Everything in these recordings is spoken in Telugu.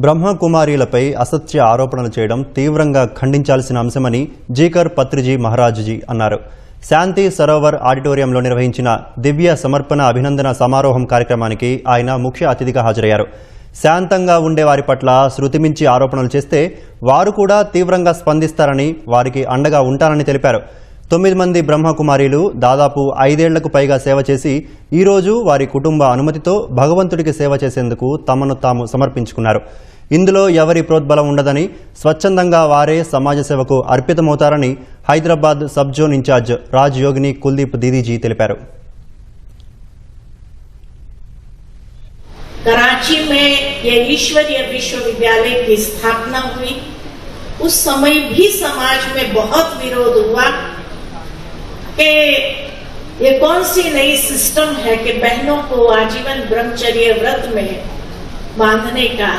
బ్రహ్మకుమారీలపై అసత్య ఆరోపణలు చేయడం తీవ్రంగా ఖండించాల్సిన అంశమని జీకర్ పత్రిజీ మహారాజ్జీ అన్నారు. శాంతి సరోవర్ ఆడిటోరియంలో నిర్వహించిన దివ్య సమర్పణ అభినందన సమారోహం కార్యక్రమానికి ఆయన ముఖ్య అతిథిగా హాజరయ్యారు. శాంతంగా ఉండే వారి పట్ల శృతిమించి ఆరోపణలు చేస్తే వారు కూడా తీవ్రంగా స్పందిస్తారని వారికి అండగా ఉంటారని తెలిపారు. తొమ్మిది మంది బ్రహ్మకుమారీలు దాదాపు ఐదేళ్లకు పైగా సేవ చేసి ఈరోజు వారి కుటుంబ అనుమతితో భగవంతుడికి సేవ చేసేందుకు తమను తాము సమర్పించుకున్నారు ఇందులో ఎవరి ప్రోద్బలం ఉండదని స్వచ్ఛందంగా వారే సమాజ సేవకు అర్పితమవుతారని Hyderabad sub zone incharge Raj Yogini Kuldeep Didiji తెలిపారు कराची में ये ईश्वरीय विश्वविद्यालय की स्थापना हुई उस समय भी समाज में बहुत विरोध हुआ कि ये कौन सी नई सिस्टम है कि बहनों को आजीवन ब्रह्मचर्य व्रत में बांधने का?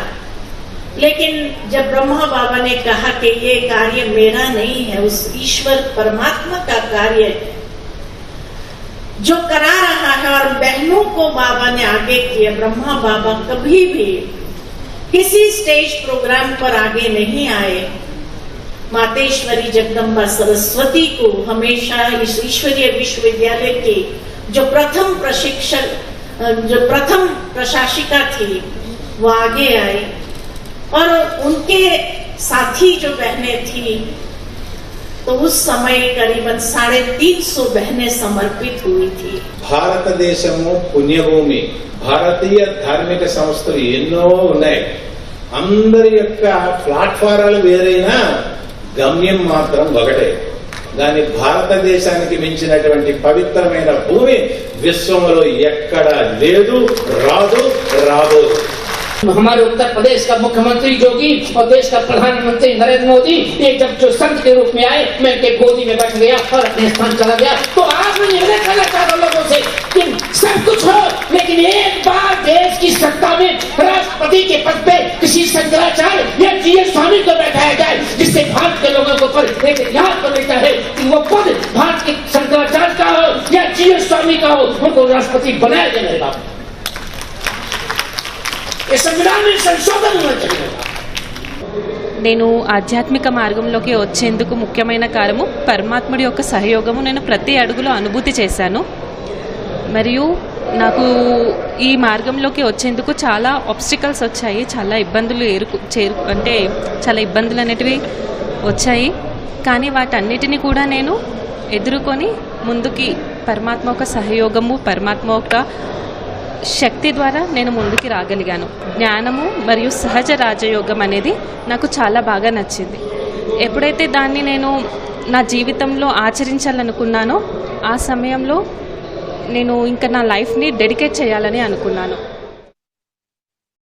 लेकिन जब ब्रह्मा बाबा ने कहा कि ये कार्य मेरा नहीं है, उस ईश्वर परमात्मा का कार्य जो करा रहा है और बहनों को बाबा ने आगे किया, ब्रह्मा बाबा कभी भी किसी स्टेज प्रोग्राम पर आगे नहीं आए। मातेश्वरी जगदम्बा सरस्वती को हमेशा इस ईश्वरीय विश्वविद्यालय की जो प्रथम प्रशिक्षण अ, जो प्रथम प्रशासिका थी वो आगे आई और उनके साथी जो बहनें थी तो उस समय करीबन साढ़े तीन सौ बहनें समर्पित हुई थी భారతదేశము పుణ్యభూమి భారతీయ ధార్మిక సంస్థలు ఎన్నో ఉన్నాయి అందరి యొక్క ప్లాట్ఫారాలు వేరైనా గమ్యం మాత్రం ఒకటే దాని భారతదేశానికి మించినటువంటి పవిత్రమైన భూమి విశ్వంలో ఎక్కడా లేదు రాదు రాబోదు हमारे उत्तर प्रदेश का मुख्यमंत्री योगी और देश का प्रधानमंत्री नरेंद्र मोदी ये जब जो संत के रूप में आए मैं उनके गोदी में बैठ गया और अपने स्थान चला गया तो आज मैं निर्णय करना चाहता हूं लोगों से कि सब कुछ हो लेकिन एक बार देश की सत्ता में राष्ट्रपति के पद पे किसी शंकराचार्य या जी एस स्वामी को बैठाया जाए जिससे का हो उनको राष्ट्रपति बनाया जाएगा ये संविधान में संशोधन होना चाहिए నేను ఆధ్యాత్మిక మార్గంలోకి వచ్చేందుకు ముఖ్యమైన కారణము పరమాత్ముడి యొక్క సహయోగము నేను ప్రతి అడుగులో అనుభూతి చేశాను మరియు నాకు ఈ మార్గంలోకి వచ్చేందుకు చాలా ఆబ్స్టికల్స్ వచ్చాయి చాలా ఇబ్బందులు ఏరుకు చేరు అంటే చాలా ఇబ్బందులు అనేటివి వచ్చాయి కానీ వాటన్నిటిని కూడా నేను ఎదుర్కొని ముందుకి పరమాత్మ యొక్క సహయోగము పరమాత్మ యొక్క శక్తి ద్వారా నేను ముందుకి రాగలిగాను. జ్ఞానము మరియు సహజ రాజయోగం అనేది నాకు చాలా బాగా నచ్చింది. ఎప్పుడైతే దాన్ని నేను నా జీవితంలో ఆచరించాలనుకున్నానో ఆ సమయంలో నేను ఇంకా నా లైఫ్ని డెడికేట్ చేయాలని అనుకున్నాను.